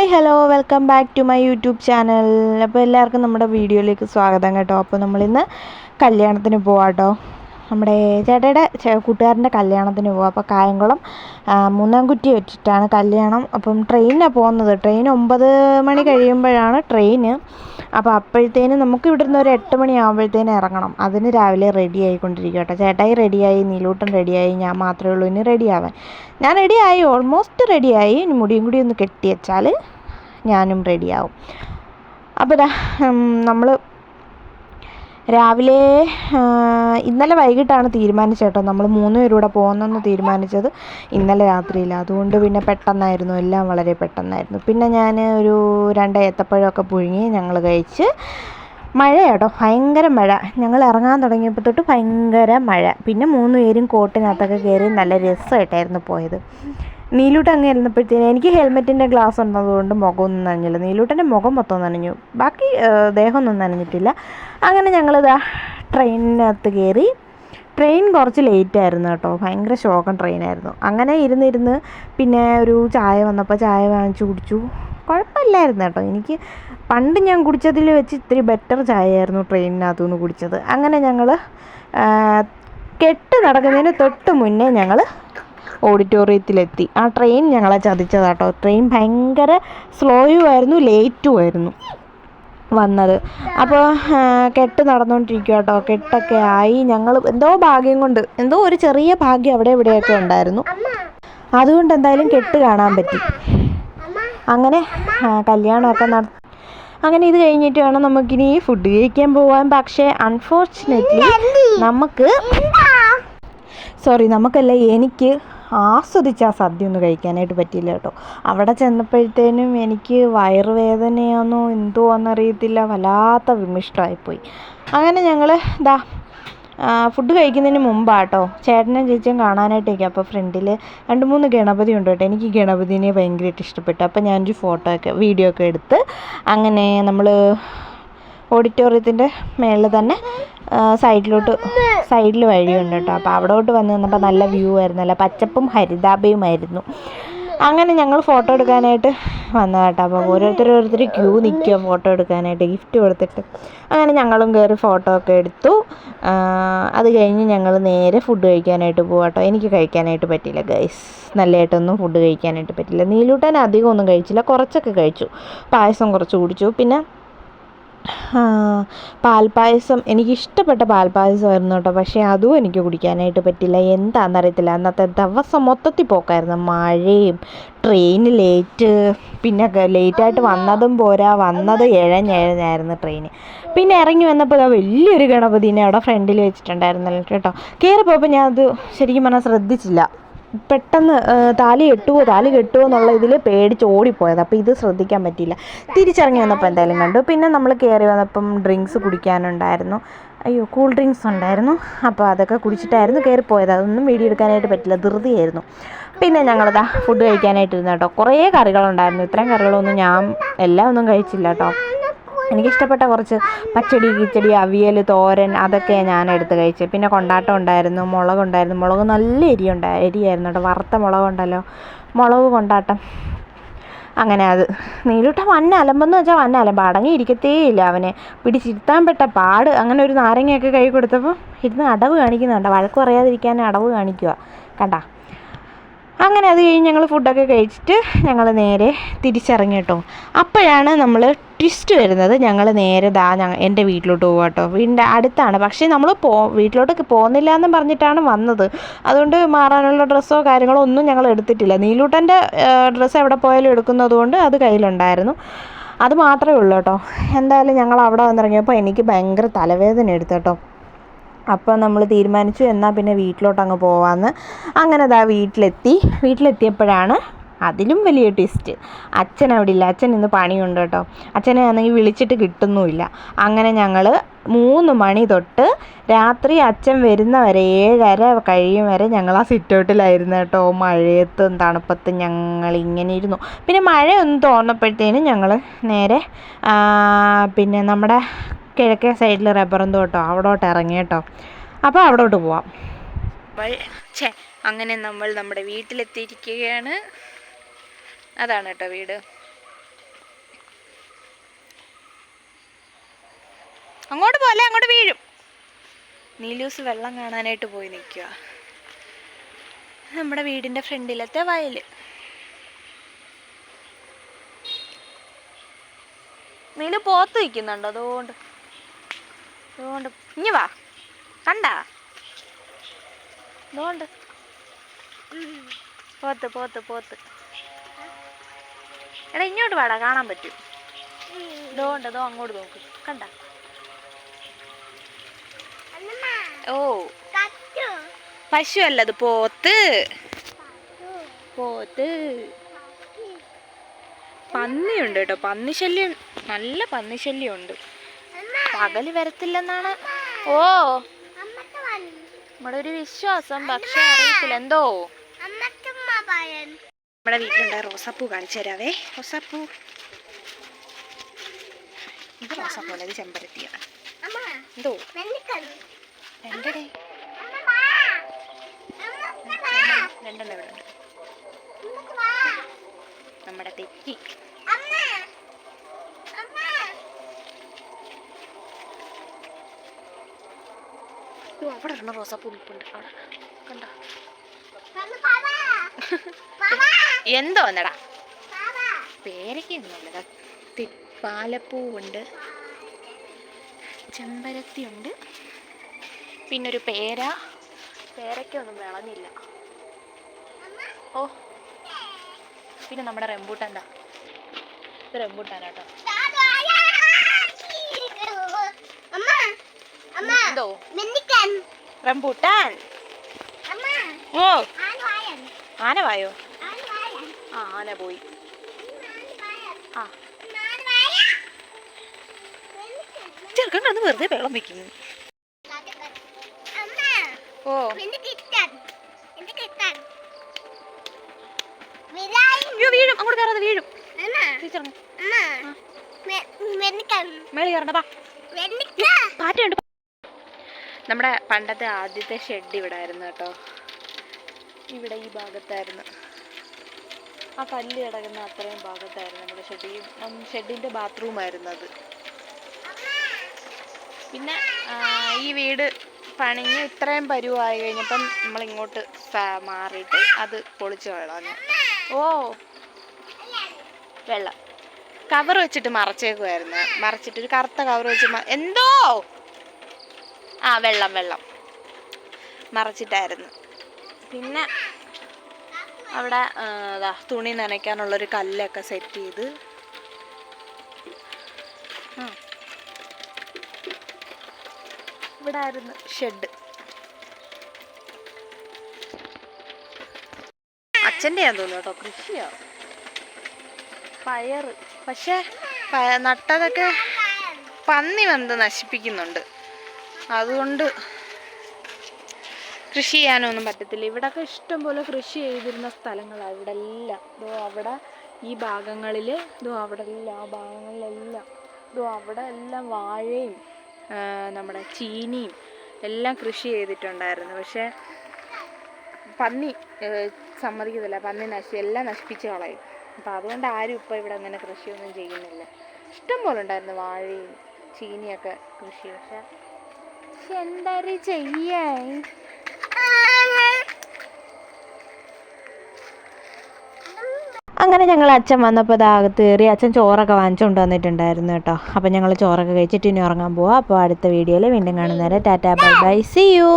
Hi hello welcome back to my YouTube channel. അപ്പോൾ എല്ലാവർക്കും നമ്മുടെ വീഡിയോയിലേക്ക് സ്വാഗതം കേട്ടോ. അപ്പോൾ നമ്മളിന്ന് കല്യാണത്തിന് പോവാം കേട്ടോ നമ്മുടെ ചേട്ടയുടെ ചെ- കൂട്ടുകാരന്റെ കല്യാണത്തിന് പോവാം. അപ്പോൾ കായംകുളം മൂന്നാം മൂന്നാംകുറ്റി വെച്ചിട്ടാണ് കല്യാണം. അപ്പം ട്രെയിനിനാണ് പോകുന്നത്. ട്രെയിൻ ഒമ്പത് മണി കഴിയുമ്പോഴാണ് ട്രെയിന്. അപ്പോൾ അപ്പോഴത്തേനും നമുക്ക് ഇവിടെ നിന്ന് ഒരു എട്ട് മണി ആകുമ്പോഴത്തേന് ഇറങ്ങണം. അതിന് രാവിലെ റെഡി ആയിക്കൊണ്ടിരിക്കും കേട്ടോ ചേട്ടായി റെഡിയായി നീലൂട്ടൻ റെഡിയായി ഞാൻ മാത്രമേ ഉള്ളൂ ഇനി റെഡി ആവാൻ. ഞാൻ റെഡിയായി ഓൾമോസ്റ്റ് റെഡിയായി ഇനി മുടിയും കൂടി ഒന്ന് കെട്ടി വെച്ചാൽ ഞാനും റെഡിയാവും അപ്പോൾ നമ്മൾ രാവിലെ ഇന്നലെ വൈകിട്ടാണ് തീരുമാനിച്ചത് കേട്ടോ. നമ്മൾ മൂന്ന് പേരൂടെ പോകുന്നെന്ന് തീരുമാനിച്ചത് ഇന്നലെ രാത്രിയിൽ അതുകൊണ്ട് പിന്നെ പെട്ടെന്നായിരുന്നു. എല്ലാം വളരെ പെട്ടെന്നായിരുന്നു. പിന്നെ ഞാൻ ഒരു രണ്ട് ഏത്തപ്പഴമൊക്കെ പുഴുങ്ങി ഞങ്ങൾ കഴിച്ച് മഴ കേട്ടോ ഭയങ്കര മഴ. ഞങ്ങൾ ഇറങ്ങാൻ തുടങ്ങിയപ്പോൾ തൊട്ട് ഭയങ്കര മഴ. പിന്നെ മൂന്ന് പേരും കോട്ടിനകത്തൊക്കെ കയറി നല്ല രസമായിട്ടായിരുന്നു പോയത്. നീലൂട്ട് അങ്ങ് ഇരുന്നപ്പോഴത്തേന് എനിക്ക് ഹെൽമെറ്റിന്റെ ഗ്ലാസ് ഉള്ളതുകൊണ്ട് മുഖമൊന്നും നനഞ്ഞില്ല. നീലൂട്ടന്റെ മുഖം മൊത്തം നനഞ്ഞു. ബാക്കി ദേഹമൊന്നും നനഞ്ഞിട്ടില്ല. അങ്ങനെ ഞങ്ങളിതാ ട്രെയിനിനകത്ത് കയറി. ട്രെയിൻ കുറച്ച് ലേറ്റ് ആയിരുന്നു കേട്ടോ. ഭയങ്കര ശോകം ട്രെയിനായിരുന്നു അങ്ങനെ ഇരുന്നിരുന്ന് പിന്നെ ഒരു ചായ വന്നപ്പോൾ ചായ വാങ്ങിച്ചു കുടിച്ചു. കുഴപ്പമില്ലായിരുന്നു കേട്ടോ. എനിക്ക് പണ്ട് ഞാൻ കുടിച്ചതിൽ വെച്ച് ഇത്തിരി ബെറ്റർ ചായയായിരുന്നു ട്രെയിനിനകത്തു നിന്ന് കുടിച്ചത്. അങ്ങനെ ഞങ്ങൾ കെട്ട് നടക്കുന്നതിന് തൊട്ട് മുന്നേ ഞങ്ങൾ ഓഡിറ്റോറിയത്തിലെത്തി. ആ ട്രെയിൻ ഞങ്ങളെ ചതിച്ചതാട്ടോ. ട്രെയിൻ ഭയങ്കര സ്ലോയും ആയിരുന്നു ലേറ്റും ആയിരുന്നു വന്നത്. അപ്പോൾ കെട്ട് നടന്നുകൊണ്ടിരിക്കുക കേട്ടോ കെട്ടൊക്കെ ആയി ഞങ്ങൾ എന്തോ ഭാഗ്യം കൊണ്ട് എന്തോ ഒരു ചെറിയ ഭാഗ്യം അവിടെ ഇവിടെയൊക്കെ ഉണ്ടായിരുന്നു. അതുകൊണ്ട് എന്തായാലും കെട്ട് കാണാൻ പറ്റി. അങ്ങനെ കല്യാണമൊക്കെ നട അങ്ങനെ ഇത് കഴിഞ്ഞിട്ട് വേണം നമുക്കിനി ഫുഡ് കഴിക്കാൻ പോവാൻ. പക്ഷേ അൺഫോർച്ചുനേറ്റ്ലി നമുക്ക് സോറി നമുക്കല്ല എനിക്ക് ആസ്വദിച്ച് ആ സദ്യ ഒന്ന് കഴിക്കാനായിട്ട് പറ്റിയില്ല കേട്ടോ. അവിടെ ചെന്നപ്പോഴത്തേനും എനിക്ക് വയറുവേദനയാണോ എന്തോ എന്നറിയത്തില്ല വല്ലാത്ത വിമിഷ്ടമായിപ്പോയി. അങ്ങനെ ഞങ്ങൾ ഇതാ ഫുഡ് കഴിക്കുന്നതിന് മുമ്പാട്ടോ ചേട്ടനും ചേച്ചിയും കാണാനായിട്ടേക്ക്. അപ്പോൾ ഫ്രണ്ടിൽ രണ്ട് മൂന്ന് ഗണപതി ഉണ്ട് കേട്ടോ. എനിക്ക് ഗണപതിനെ ഭയങ്കരമായിട്ട് ഇഷ്ടപ്പെട്ടു. അപ്പോൾ ഞാനൊരു ഫോട്ടോ ഒക്കെ വീഡിയോ ഒക്കെ എടുത്ത് അങ്ങനെ നമ്മൾ ഓഡിറ്റോറിയത്തിന്റെ മേളിൽ തന്നെ സൈഡിലോട്ട് സൈഡിൽ വഴിയുണ്ട് കേട്ടോ. അപ്പോൾ അവിടോട്ട് വന്ന് നിന്നപ്പോൾ നല്ല വ്യൂ ആയിരുന്നു. നല്ല പച്ചപ്പും ഹരിതാഭയുമായിരുന്നു. അങ്ങനെ ഞങ്ങൾ ഫോട്ടോ എടുക്കാനായിട്ട് വന്നതാട്ടോ അപ്പോൾ ഓരോരുത്തർ ഓരോരുത്തർ ക്യൂ നിൽക്കുക ഫോട്ടോ എടുക്കാനായിട്ട് ഗിഫ്റ്റ് കൊടുത്തിട്ട്. അങ്ങനെ ഞങ്ങളും കയറി ഫോട്ടോ ഒക്കെ എടുത്തു. അത് കഴിഞ്ഞ് ഞങ്ങൾ നേരെ ഫുഡ് കഴിക്കാനായിട്ട് പോകാം കേട്ടോ. എനിക്ക് കഴിക്കാനായിട്ട് പറ്റിയില്ല ഗൈസ് നല്ലതായിട്ടൊന്നും ഫുഡ് കഴിക്കാനായിട്ട് പറ്റില്ല നീലൂട്ടാൻ അധികം ഒന്നും കഴിച്ചില്ല. കുറച്ചൊക്കെ കഴിച്ചു. പായസം കുറച്ച് കുടിച്ചു. പിന്നെ പാൽപ്പായസം എനിക്കിഷ്ടപ്പെട്ട പാൽപ്പായസമായിരുന്നു കേട്ടോ. പക്ഷേ അതും എനിക്ക് കുടിക്കാനായിട്ട് പറ്റില്ല. എന്താണെന്നറിയത്തില്ല അന്നത്തെ ദിവസം മൊത്തത്തിൽ പോക്കായിരുന്നു. മഴയും ട്രെയിൻ ലേറ്റ് പിന്നെ ലേറ്റായിട്ട് വന്നതും പോരാ. വന്നത് ഇഴഞ്ഞിഴഞ്ഞായിരുന്നു ട്രെയിൻ പിന്നെ ഇറങ്ങി വന്നപ്പോൾ വലിയൊരു ഗണപതിനെ അവിടെ ഫ്രണ്ടിൽ വെച്ചിട്ടുണ്ടായിരുന്നല്ലോ കേട്ടോ. കയറി പോയപ്പോൾ ഞാൻ അത് ശരിക്കും പറഞ്ഞാൽ ശ്രദ്ധിച്ചില്ല. പെട്ടെന്ന് താലി കെട്ടുമോ താലി കെട്ടുമോ എന്നുള്ള ഇതിൽ പേടിച്ച് ഓടിപ്പോയത്. അപ്പോൾ ഇത് ശ്രദ്ധിക്കാൻ പറ്റിയില്ല. തിരിച്ചിറങ്ങി വന്നപ്പോൾ എന്തായാലും കണ്ടു. പിന്നെ നമ്മൾ കയറി വന്നപ്പം ഡ്രിങ്ക്സ് കുടിക്കാനുണ്ടായിരുന്നു. അയ്യോ കൂൾ ഡ്രിങ്ക്സ് ഉണ്ടായിരുന്നു. അപ്പോൾ അതൊക്കെ കുടിച്ചിട്ടായിരുന്നു കയറി പോയത്. അതൊന്നും വീഡിയോ എടുക്കാനായിട്ട് പറ്റില്ല. ധൃതിയായിരുന്നു. പിന്നെ ഞങ്ങളിതാ ഫുഡ് കഴിക്കാനായിട്ടിരുന്നു കേട്ടോ കുറേ കറികളുണ്ടായിരുന്നു. ഇത്രയും കറികളൊന്നും ഞാൻ എല്ലാം ഒന്നും കഴിച്ചില്ല കേട്ടോ എനിക്കിഷ്ടപ്പെട്ട കുറച്ച് പച്ചടി കിച്ചടി അവിയൽ തോരൻ അതൊക്കെ ഞാൻ എടുത്ത് കഴിച്ചത് പിന്നെ കൊണ്ടാട്ടം ഉണ്ടായിരുന്നു മുളകുണ്ടായിരുന്നു. മുളക് നല്ല എരി ഉണ്ടായി എരിയായിരുന്നു കേട്ടോ. വറുത്ത മുളകുണ്ടല്ലോ. മുളക് കൊണ്ടാട്ടം. അങ്ങനെ അത്. നീലൂട്ട വന്ന അലമ്പെന്ന് വെച്ചാൽ വന്ന അലമ്പ്. അടങ്ങിയിരിക്കത്തേ ഇല്ല അവനെ. പിടിച്ചിരുത്താൻ പെട്ട പാട്. അങ്ങനെ ഒരു നാരങ്ങയൊക്കെ കൈ കൊടുത്തപ്പോൾ ഇരുന്ന് അടവ് കാണിക്കുന്നുണ്ട്. വഴക്ക് പറയാതിരിക്കാൻ അടവ് കാണിക്കുക കണ്ടാ? അങ്ങനെ അത് കഴിഞ്ഞ് ഞങ്ങൾ ഫുഡൊക്കെ കഴിച്ചിട്ട് ഞങ്ങൾ നേരെ തിരിച്ചിറങ്ങി കേട്ടോ. അപ്പോഴാണ് നമ്മൾ ട്വിസ്റ്റ് വരുന്നത്. ഞങ്ങൾ നേരെ ദാ ഞങ്ങൾ എന്റെ വീട്ടിലോട്ട് പോകുക കേട്ടോ. വീടിന്റെ അടുത്താണ്. പക്ഷേ നമ്മൾ പോ വീട്ടിലോട്ടൊക്കെ പോകുന്നില്ല എന്ന് പറഞ്ഞിട്ടാണ് വന്നത്. അതുകൊണ്ട് മാറാനുള്ള ഡ്രസ്സോ കാര്യങ്ങളോ ഒന്നും ഞങ്ങൾ എടുത്തിട്ടില്ല. നീലൂട്ടന്റെ ഡ്രസ്സ് എവിടെ പോയാലും എടുക്കുന്നതുകൊണ്ട് അത് കയ്യിലുണ്ടായിരുന്നു. അത് മാത്രമേ ഉള്ളൂ കേട്ടോ. എന്തായാലും ഞങ്ങൾ അവിടെ വന്നിറങ്ങിയപ്പോൾ എനിക്ക് ഭയങ്കര തലവേദന എടുത്തു കേട്ടോ. അപ്പോൾ നമ്മൾ തീരുമാനിച്ചു എന്നാൽ പിന്നെ വീട്ടിലോട്ട് അങ്ങ് പോവാമെന്ന് അങ്ങനെ അതാ വീട്ടിലെത്തി. വീട്ടിലെത്തിയപ്പോഴാണ് അതിലും വലിയ ട്വിസ്റ്റ് അച്ഛൻ അവിടെ ഇല്ല. അച്ഛൻ ഇന്ന് പണിയുണ്ട് കേട്ടോ. അച്ഛനെ ആണെങ്കിൽ വിളിച്ചിട്ട് കിട്ടുന്നുമില്ല. അങ്ങനെ ഞങ്ങൾ മൂന്ന് മണി തൊട്ട് രാത്രി അച്ഛൻ വരുന്ന വരെ ഏഴര കഴിയും വരെ ഞങ്ങൾ ആ സിറ്റൗട്ടിലായിരുന്നു കേട്ടോ. മഴയത്തും തണുപ്പത്തും ഞങ്ങൾ ഇങ്ങനെ ഇരുന്നു. പിന്നെ മഴയൊന്നും തോന്നപ്പോഴത്തേനും ഞങ്ങൾ നേരെ പിന്നെ നമ്മുടെ കിഴക്കേ സൈഡിൽ റബ്ബറും തോട്ടോ അവിടോട്ട് ഇറങ്ങി അപ്പോൾ അവിടോട്ട് പോവാം. ഛേ അങ്ങനെ നമ്മൾ നമ്മുടെ വീട്ടിലെത്തിയിരിക്കുകയാണ്. അതാണ് കേട്ടോ വീട്. അങ്ങോട്ട് പോലെ അങ്ങോട്ട് വീഴും. നീലൂസ് വെള്ളം കാണാനായിട്ട് പോയി നിൽക്കുക നമ്മുടെ വീടിന്റെ ഫ്രണ്ടിലത്തെ വയൽ നീലു പോത്ത് നിൽക്കുന്നുണ്ടോ അതുകൊണ്ട്. അതുകൊണ്ട് ഇനി വാ. കണ്ട? അതുകൊണ്ട് പോത്ത് പോത്ത് പോത്ത്. എടാ ഇങ്ങോട്ട് വാടാ കാണാൻ പറ്റും. ഇതുകൊണ്ട് അതോ അങ്ങോട്ട് നോക്ക്. കണ്ട? ഓ. പശു അല്ലത് പോത്ത്. പോത്ത്. പന്നിയുണ്ട് കേട്ടോ. പന്നിശല്യം നല്ല പന്നിശല്യം ഉണ്ട് പകൽ വരത്തില്ലെന്നാണ്. ഓ. നമ്മുടെ ഒരു വിശ്വാസം പക്ഷെ അറിയത്തില്ല. എന്തോ? നമ്മുടെ വീട്ടിലുണ്ടായ റോസാപ്പൂ കാണിച്ചു തരാവേ. റോസാപ്പൂ. ഇത് റോസാപ്പൂ അല്ല ഇത് ചെമ്പരത്തിയാണ്. എന്തോ? രണ്ടടേ രണ്ടെണ്ണം ഇവിടെ നമ്മുടെ തെറ്റി ഓ അവിടെ ഒരെണ്ണം റോസാപ്പൂ നിൽപ്പുണ്ട് അവിടെ. കണ്ടോ? എന്തോ എന്നടാ പേരയ്ക്കൊന്നുമില്ല പാലപ്പൂവുണ്ട്. ചെമ്പരത്തിയുണ്ട്. പിന്നൊരു പേര. പേരയ്ക്കൊന്നും വിളഞ്ഞില്ല. ഓ. പിന്നെ നമ്മുടെ റെമ്പൂട്ടാൻ എന്താ ഇത് റെമ്പൂട്ടാനാട്ടോ എന്തോ? റംബൂട്ടാൻ. ഓ. ആന വായോ ആ ആന പോയി. ആ. ചെറുക്കൻ കന്ന് വെറുതെ വെള്ളം വെക്കുന്നു. ഓ. വീഴും. അങ്ങോട്ട് കയറാതെ വീഴും. ടീച്ചറിന് മേളിൽ കയറണ്ട പാറ്റുണ്ട് നമ്മുടെ പണ്ടത്തെ ആദ്യത്തെ ഷെഡ് ഇവിടെ ആയിരുന്നു കേട്ടോ. ഇവിടെ ഈ ഭാഗത്തായിരുന്നു. ആ കല്ല് കിടക്കുന്ന അത്രയും ഭാഗത്തായിരുന്നു നമ്മുടെ ഷെഡ് ഈ ഷെഡിന്റെ ബാത്റൂമായിരുന്നു അത്. പിന്നെ ഈ വീട് പണിഞ്ഞ് ഇത്രയും പരുവായി കഴിഞ്ഞപ്പം ഫ- മാറിയിട്ട് അത് പൊളിച്ച് കളഞ്ഞു ഓ വെള്ളം. കവർ വെച്ചിട്ട് മറച്ചേക്കുമായിരുന്നു മറച്ചിട്ട് ഒരു കറുത്ത കവർ വെച്ച് എന്തോ? ആ വെള്ളം വെള്ളം. മറച്ചിട്ടായിരുന്നു. പിന്നെ അവിടെ തുണി നനയ്ക്കാനുള്ളൊരു കല്ലൊക്കെ സെറ്റ് ചെയ്ത്. ഇവിടെ ആയിരുന്നു ഷെഡ്. അച്ഛന്റെ ഞാൻ തോന്നുന്നു കേട്ടോ കൃഷിയോ. പയറ്. പക്ഷേ നട്ടതൊക്കെ പന്നി വന്ന് നശിപ്പിക്കുന്നുണ്ട്. അതുകൊണ്ട് കൃഷി ചെയ്യാനൊന്നും പറ്റത്തില്ല. ഇവിടൊക്കെ ഇഷ്ടം പോലെ കൃഷി ചെയ്തിരുന്ന സ്ഥലങ്ങളാണ് ഇവിടെ എല്ലാം ഇതോ അവിടെ ഈ ഭാഗങ്ങളിൽ ഇതോ അവിടെ എല്ലാം ആ ഭാഗങ്ങളിലെല്ലാം ഇതോ അവിടെ എല്ലാം വാഴയും നമ്മുടെ ചീനിയും എല്ലാം കൃഷി ചെയ്തിട്ടുണ്ടായിരുന്നു. പക്ഷേ പന്നി സമ്മതിക്കത്തില്ല. പന്നി നശി എല്ലാം നശിപ്പിച്ച് കളയും. അപ്പം അതുകൊണ്ട് ആരും ഇപ്പോൾ ഇവിടെ അങ്ങനെ കൃഷിയൊന്നും ചെയ്യുന്നില്ല. ഇഷ്ടം പോലെ ഉണ്ടായിരുന്നു വാഴയും ചീനിയൊക്കെ കൃഷി. പക്ഷെ പക്ഷെ ചെയ്യായി അങ്ങനെ ഞങ്ങൾ അച്ഛൻ വന്നപ്പോൾ അകത്ത് കയറി അച്ഛൻ ചോറൊക്കെ വാങ്ങിച്ചുകൊണ്ട് വന്നിട്ടുണ്ടായിരുന്നു കേട്ടോ. അപ്പോൾ ഞങ്ങൾ ചോറൊക്കെ കഴിച്ചിട്ട് ഇനി ഉറങ്ങാൻ പോവാം. അപ്പോൾ അടുത്ത വീഡിയോയിൽ വീണ്ടും കാണുന്നവരെ ടാറ്റാ ബൈ ബൈ സി യു